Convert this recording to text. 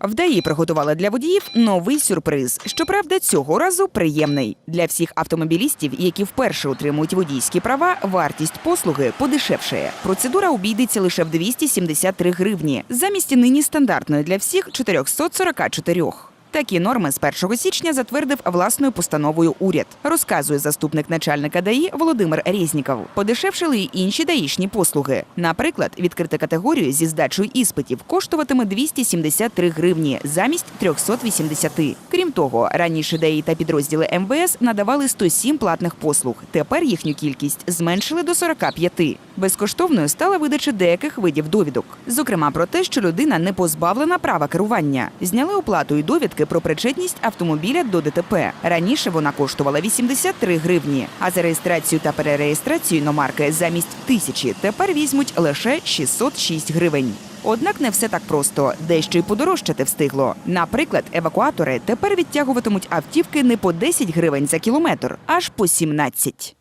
Вдаї приготували для водіїв новий сюрприз. Щоправда, цього разу приємний для всіх автомобілістів, які вперше отримують водійські права. Вартість послуги подешевшає. Процедура обійдеться лише в 273 гривні, замість нині стандартної для всіх 444. Такі норми з 1 січня затвердив власною постановою уряд. Розказує заступник начальника ДАІ Володимир Резніков. Подешевшили й інші даїшні послуги. Наприклад, відкрита категорію зі здачею іспитів коштуватиме 273 гривні замість 380. Крім того, раніше ДАІ та підрозділи МВС надавали 107 платних послуг. Тепер їхню кількість зменшили до 45. Безкоштовною стала видача деяких видів довідок. Зокрема, про те, що людина не позбавлена права керування. Зняли оплату і довідки про причетність автомобіля до ДТП. Раніше вона коштувала 83 гривні, а за реєстрацію та перереєстрацію іномарки замість тисячі тепер візьмуть лише 606 гривень. Однак не все так просто, дещо й подорожчати встигло. Наприклад, евакуатори тепер відтягуватимуть автівки не по 10 гривень за кілометр, аж по 17.